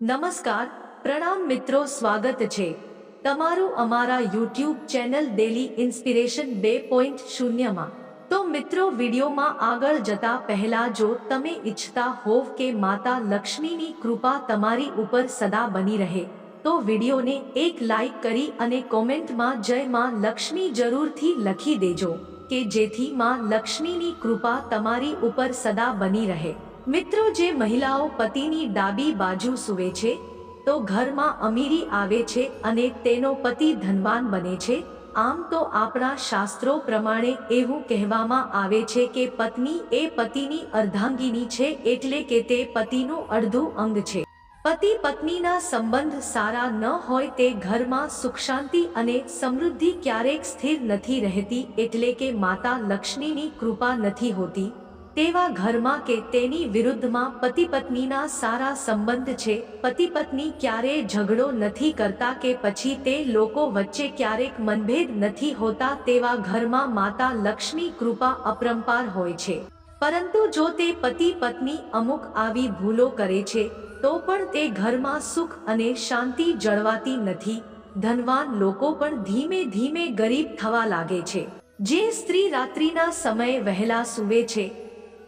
નમસ્કાર, પ્રણામ મિત્રો, સ્વાગત છે. તમારું અમારા યુટ્યુબ ચેનલ ડેલી ઇન્સ્પિરેશન બે પોઈન્ટ શૂન્યમાં તો મિત્રો, વિડીયોમાં આગળ જતા પહેલા જો તમે ઈચ્છતા હોવ કે માતા લક્ષ્મીની કૃપા તમારી ઉપર સદા બની રહે, તો વિડીયોને એક લાઈક કરી અને કોમેન્ટમાં જય માં લક્ષ્મી જરૂરથી લખી દેજો, કે જેથી માં લક્ષ્મીની કૃપા તમારી ઉપર સદા બની રહે. મિત્રો, જે મહિલાઓ પતિની ડાબી બાજુ સૂવે છે, તો ઘરમાં અમીરી આવે છે અને તેનો પતિ ધનવાન બને છે. આમ તો આપણા શાસ્ત્રો પ્રમાણે એવું કહેવામાં આવે છે કે પત્ની એ પતિની અર્ધાંગીની છે એટલે કે તે પતિનું અડધું અંગ છે. પતિ પત્નીના સંબંધ સારા ન હોય તે ઘરમાં સુખ શાંતિ અને સમૃદ્ધિ ક્યારેક સ્થિર નથી રહેતી એટલે કે માતા લક્ષ્મીની કૃપા નથી હોતી. તેવા ઘરમાં કે તેની વિરુદ્ધમાં પતિ પત્નીના સારા સંબંધ છે પતિ પત્ની ક્યારેય ઝઘડો નથી કરતા કે પછી તે લોકો વચ્ચે ક્યારેક મનભેદ નથી હોતા તેવા ઘરમાં માતા લક્ષ્મી કૃપા અપરંપાર હોય છે. પરંતુ જો તે પતિ પત્ની અમુક આવી ભૂલો કરે છે, તો પણ તે ઘરમાં સુખ અને શાંતિ જળવાતી નથી. ધનવાન લોકો પણ ધીમે ધીમે ગરીબ થવા લાગે છે. જે સ્ત્રી રાત્રિના સમયે વહેલા સૂવે છે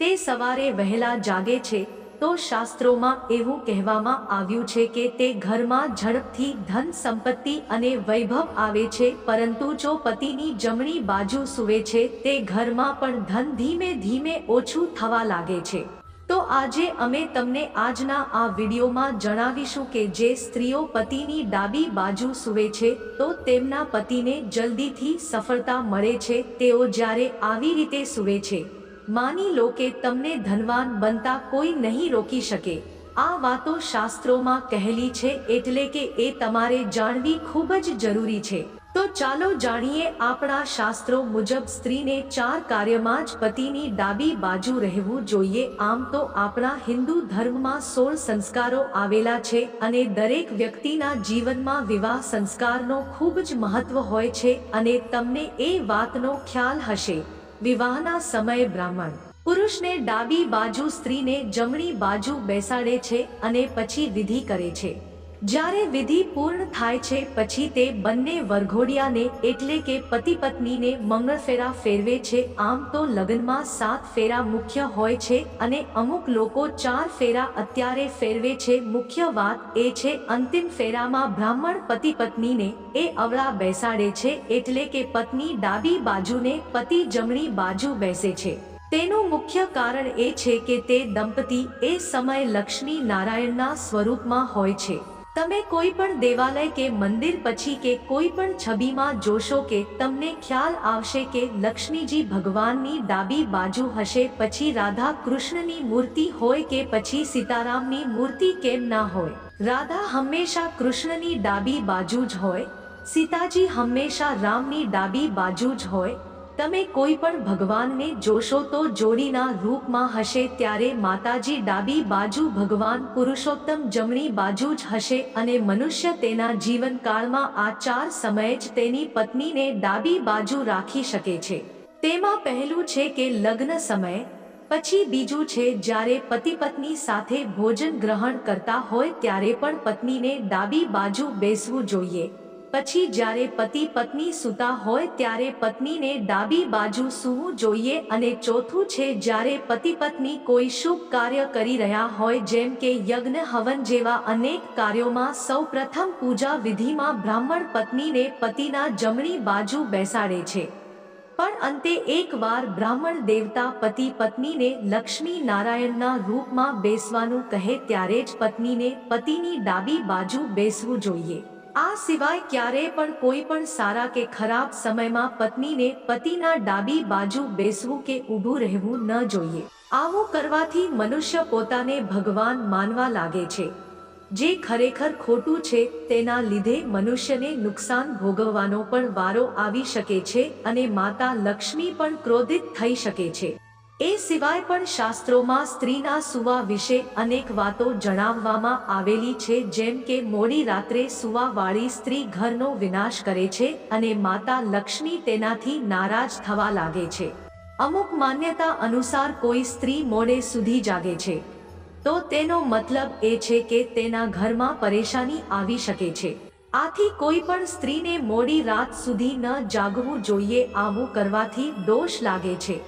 તે સવારે વહેલા જાગે છે, તો શાસ્ત્રોમાં એવું કહેવામાં આવ્યું છે કે તે ઘરમાં ઝડપથી ધન સંપત્તિ અને વૈભવ આવે છે, પરંતુ જો પતિની જમણી બાજુ સૂવે છે, તે ઘરમાં પણ ધન ધીમે ધીમે ઓછું થવા લાગે છે. તો આજે અમે તમને આજના આ વિડીયોમાં જણાવીશું કે જે સ્ત્રીઓ પતિની ડાબી બાજુ સૂવે છે, તો તેમના પતિને જલ્દીથી સફળતા મળે છે, તેઓ જ્યારે આવી રીતે સૂવે છે. માની લો કે તમને ધનવાન બનતા કોઈ નહીં રોકી શકે. આ વાતો શાસ્ત્રોમાં કહેલી છે એટલે કે એ તમારે જાણવી ખૂબ જ જરૂરી છે. તો ચાલો જાણીએ આપણા શાસ્ત્રો મુજબ સ્ત્રીને ચાર કાર્યમાં જ પતિની ડાબી બાજુ રહેવું જોઈએ. આમ તો આપણા હિન્દુ ધર્મમાં સોળ સંસ્કારો આવેલા છે અને દરેક વ્યક્તિના જીવનમાં વિવાહ સંસ્કારનો ખૂબ જ મહત્વ હોય છે અને તમને એ વાતનો ખ્યાલ હશે. વિવાહના સમયે બ્રાહ્મણ. પુરુષને ડાબી બાજુ સ્ત્રીને જમણી બાજુ બેસાડે છે અને પછી વિધિ કરે છે. જ્યારે વિધિ પૂર્ણ થાય છે, પછી તે બંને વરઘોડિયાને એટલે કે પતિ પત્નીને મંગળ ફેરા ફેરવે છે. આમ તો લગ્નમાં સાત ફેરા મુખ્ય હોય છે અને અમુક લોકો ચાર ફેરા અત્યારે ફેરવે છે. મુખ્ય વાત એ છે, અંતિમ ફેરામાં બ્રાહ્મણ પતિ પત્નીને એ અવળા બેસાડે છે, એટલે કે પત્ની ડાબી બાજુને પતિ જમણી બાજુ બેસે છે. તેનું મુખ્ય કારણ એ છે કે તે દંપતી એ સમય લક્ષ્મી નારાયણના સ્વરૂપમાં હોય છે. તમે કોઈ પણ દેવાલય કે મંદિર પછી કે કોઈ પણ છબીમાં જોશો કે તમને ખ્યાલ આવશે કે લક્ષ્મીજી ભગવાનની ડાબી બાજુ હશે પછી રાધા કૃષ્ણની મૂર્તિ હોય કે પછી સીતારામની મૂર્તિ કેમ ના હોય. રાધા હંમેશા કૃષ્ણની ડાબી બાજુ જ હોય, સીતાજી હંમેશા રામની ડાબી બાજુ જ હોય તમે કોઈ પણ ભગવાનને જોશો તો જોડીના રૂપમાં હશે ત્યારે માતાજી ડાબી બાજુ ભગવાન પુરુષોત્તમ જમણી બાજુ જ હશે અને મનુષ્ય તેના જીવનકાળમાં આ ચાર સમયે જ તેની પત્નીને ડાબી બાજુ રાખી શકે છે. તેમાં પહેલું છે કે લગ્ન સમય, પછી બીજું છે જ્યારે પતિ પત્ની સાથે ભોજન ગ્રહણ કરતા હોય ત્યારે પણ પત્નીને ડાબી બાજુ બેસવું જોઈએ. પછી જ્યારે પતિ પત્ની સૂતા હોય ત્યારે પત્નીને ડાબી બાજુ સૂવું જોઈએ અને ચોથું છે જ્યારે પતિ પત્ની કોઈ શુભ કાર્ય કરી રહ્યા હોય જેમ કે યજ્ઞ, હવન જેવા અનેક કાર્યોમાં સૌ પ્રથમ પૂજા વિધિમાં બ્રાહ્મણ પત્નીને પતિના જમણી બાજુ બેસાડે છે. પણ અંતે એકવાર બ્રાહ્મણ દેવતા પતિ પત્નીને લક્ષ્મી નારાયણના રૂપમાં બેસવાનું કહે ત્યારે જ પત્નીને પતિની ડાબી બાજુ બેસવું જોઈએ. આ સિવાય ક્યારેય પણ કોઈ પણ સારા કે ખરાબ સમયમાં પત્નીને પતિના ડાબી બાજુ બેસવું કે ઊભું રહેવું ન જોઈએ. આવું કરવાથી મનુષ્ય પોતાને ભગવાન માનવા લાગે છે. જે ખરેખર ખોટું છે, તેના લીધે મનુષ્યને નુકસાન ભોગવવાનો પણ વારો આવી શકે છે અને માતા લક્ષ્મી પણ ક્રોધિત થઈ શકે છે. એ સિવાય પણ શાસ્ત્રોમાં સ્ત્રીના સુવા વિશે અનેક વાતો જણાવવામાં આવેલી છે, જેમ કે મોડી રાત્રે સુવાવાળી સ્ત્રી ઘરનો વિનાશ કરે છે અને માતા લક્ષ્મી તેનાથી નારાજ થવા લાગે છે. અમુક માન્યતા અનુસાર કોઈ સ્ત્રી મોડે સુધી જાગે છે. તો તેનો મતલબ એ છે કે તેના ઘરમાં પરેશાની આવી શકે છે. આથી કોઈ પણ સ્ત્રીને મોડી રાત સુધી ન જાગવું જોઈએ આવું કરવાથી દોષ લાગે છે.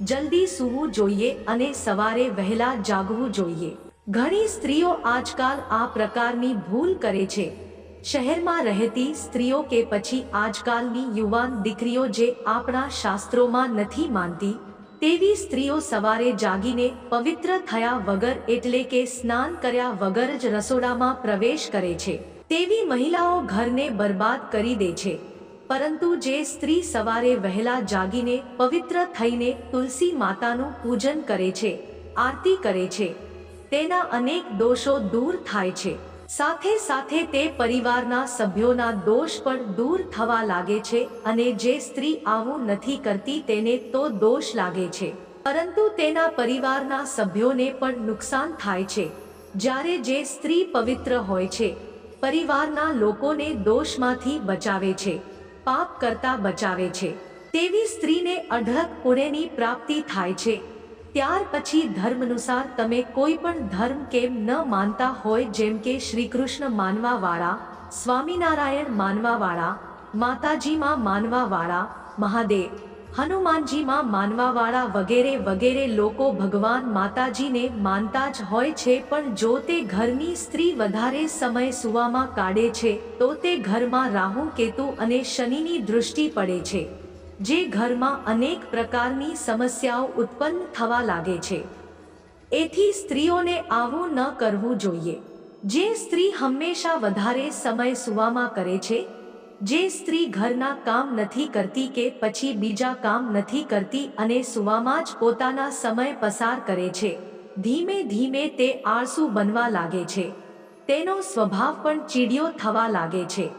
જલ્દી સૂવું જોઈએ અને સવારે વહેલા જાગવું જોઈએ. ઘણી સ્ત્રીઓ આજકાલ આ પ્રકારની ભૂલ કરે છે. શહેરમાં રહેતી સ્ત્રીઓ કે પછી આજકાલની યુવાન દીકરીઓ જે આપણા શાસ્ત્રોમાં નથી માનતી, તેવી સ્ત્રીઓ સવારે જાગીને પવિત્ર થયા વગર એટલે કે સ્નાન કર્યા વગર જ રસોડામાં પ્રવેશ કરે છે. તેવી મહિલાઓ ઘરને બરબાદ કરી દે છે. પરંતુ જે સ્ત્રી સવારે વહેલા જાગીને, પવિત્ર થઈને તુલસી માતાનું પૂજન કરે છે, આરતી કરે છે, તેના અનેક દોષો દૂર થાય છે. સાથે સાથે તે પરિવારના સભ્યોના દોષ પણ દૂર થવા લાગે છે અને જે સ્ત્રી આવું નથી કરતી તેને તો દોષ લાગે છે. પરંતુ તેના પરિવારના સભ્યોને પણ નુકસાન થાય છે. જ્યારે જે સ્ત્રી પવિત્ર હોય છે, પરિવારના લોકોને દોષમાંથી બચાવે છે. પાપ કરતા બચાવે છે. તેવી સ્ત્રીને અઢળક પુણ્યની પ્રાપ્તિ થાય છે. ત્યાર પછી ધર્મનુસાર તમે કોઈ પણ ધર્મ કેમ ન માનતા હોય જેમ કે શ્રી કૃષ્ણ માનવાવાળા, સ્વામિનારાયણ માનવાવાળા, માતાજીમાં માનવાવાળા, મહાદેવ હનુમાનજીમાં માનવાવાળા વગેરે વગેરે લોકો ભગવાન માતાજીને માનતા જ હોય છે, પણ જો તે ઘરની સ્ત્રી વધારે સમય સુવામાં કાઢે છે, તો તે ઘરમાં રાહુ, કેતુ અને શનિની દૃષ્ટિ પડે છે, જે ઘરમાં અનેક પ્રકારની સમસ્યાઓ ઉત્પન્ન થવા લાગે છે. એથી સ્ત્રીઓને આવું ન કરવું જોઈએ. જે સ્ત્રી હંમેશા વધારે સમય સુવામાં કરે છે જે સ્ત્રી ઘરના કામ નથી કરતી કે પછી બીજા કામ નથી કરતી અને સુવામાં જ પોતાના સમય પસાર કરે છે, ધીમે ધીમે તે આળસુ બનવા લાગે છે. તેનો સ્વભાવ પણ ચીડિયો થવા લાગે છે.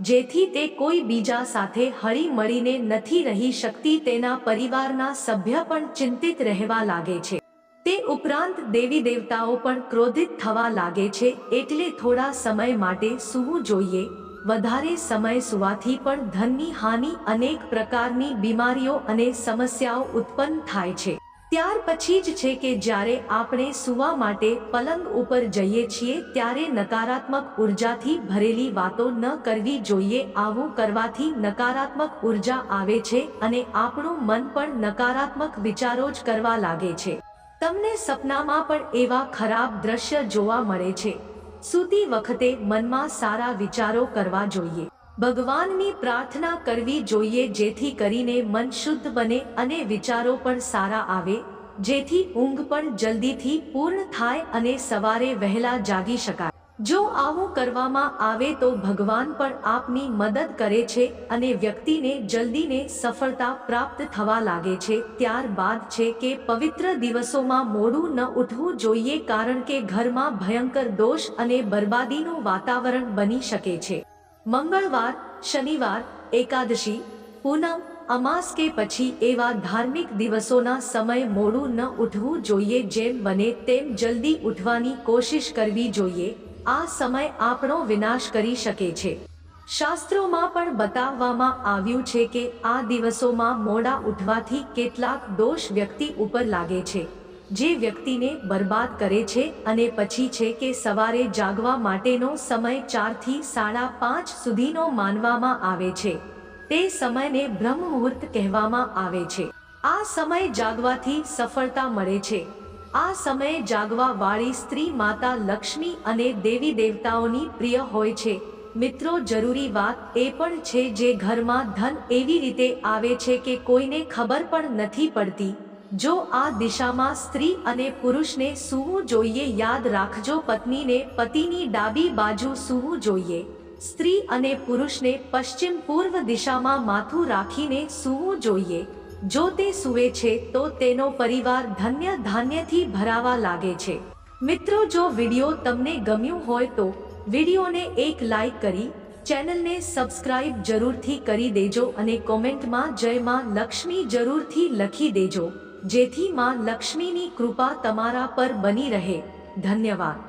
જેથી તે કોઈ બીજા સાથે હળી મળીને નથી રહી શકતી તેના પરિવારના સભ્ય પણ ચિંતિત રહેવા લાગે છે. તે ઉપરાંત દેવી દેવતાઓ પણ ક્રોધિત થવા લાગે છે એટલે થોડા સમય માટે સૂવું જોઈએ વધારે સમય સુવાથી પણ ધનની હાનિ અનેક પ્રકારની બીમારીઓ અને સમસ્યાઓ ઉત્પન્ન થાય છે. ત્યાર પછી જ છે કે જ્યારે આપણે સુવા માટે પલંગ ઉપર જઈએ છીએ ત્યારે નકારાત્મક ઉર્જાથી ભરેલી વાતો ન કરવી જોઈએ. આવું કરવાથી નકારાત્મક ઊર્જા આવે છે અને આપણું મન પણ નકારાત્મક વિચારો જ કરવા લાગે છે. તમને સપનામાં પણ એવા ખરાબ દ્રશ્ય જોવા મળે છે. સૂતી વખતે મનમાં સારા વિચારો કરવા જોઈએ. ભગવાનની પ્રાર્થના કરવી જોઈએ જેથી કરીને મન શુદ્ધ બને અને વિચારો પણ સારા આવે, જેથી ઊંઘ પણ જલ્દીથી પૂર્ણ થાય અને સવારે વહેલા જાગી શકાય. જો આવું કરવામાં આવે તો ભગવાન પણ આપની મદદ કરે છે અને વ્યક્તિને જલ્દીને સફળતા પ્રાપ્ત થવા લાગે છે ત્યારબાદ છે કે પવિત્ર દિવસોમાં મોડું ન ઉઠવું જોઈએ કારણ કે ઘરમાં ભયંકર દોષ અને બરબાદીનું વાતાવરણ બની શકે છે. મંગળવાર, શનિવાર, એકાદશી, પૂનમ, અમાસ કે પછી એવા ધાર્મિક દિવસોના સમય મોડું ન ઉઠવું જોઈએ જેમ બને તેમ જલ્દી ઉઠવાની કોશિશ કરવી જોઈએ. આ સમય આપણો વિનાશ કરી શકે છે. શાસ્ત્રોમાં પણ બતાવવામાં આવ્યું છે કે આ દિવસોમાં મોડા ઉઠવાથી કેટલાક દોષ વ્યક્તિ ઉપર લાગે છે, જે વ્યક્તિને બરબાદ કરે છે અને પછી છે કે સવારે જાગવા માટેનો સમય ચારથી સાડા પાંચ સુધીનો માનવામાં આવે છે. તે સમયને બ્રહ્મ મુહૂર્ત કહેવામાં આવે છે. આ સમય જાગવાથી સફળતા મળે છે. આ સમયે જાગવા વાળી સ્ત્રી માતા લક્ષ્મી અને દેવી દેવતાઓની પ્રિય હોય છે. મિત્રો, જરૂરી વાત એ પણ છે જે ઘરમાં ધન એવી રીતે આવે છે કે કોઈને ખબર પણ નથી પડતી. જો આ દિશામાં સ્ત્રી અને પુરુષને સૂવું જોઈએ, યાદ રાખજો, પત્નીને પતિની ડાબી બાજુ સૂવું જોઈએ. સ્ત્રી અને પુરુષને પશ્ચિમ પૂર્વ દિશામાં માથું રાખીને સૂવું જોઈએ. જો તે સુવે છે, તો તેનો પરિવાર ધન્ય ધાન્યથી ભરાવા લાગે છે. મિત્રો, જો વીડિયો તમને ગમ્યું હોય તો વિડીયોને એક લાઈક કરી, ચેનલને સબસ્ક્રાઇબ જરૂરથી કરી દેજો અને કોમેન્ટમાં જય માં લક્ષ્મી જરૂરથી લખી દેજો, જેથી માં લક્ષ્મીની કૃપા તમારા પર બની રહે. ધન્યવાદ.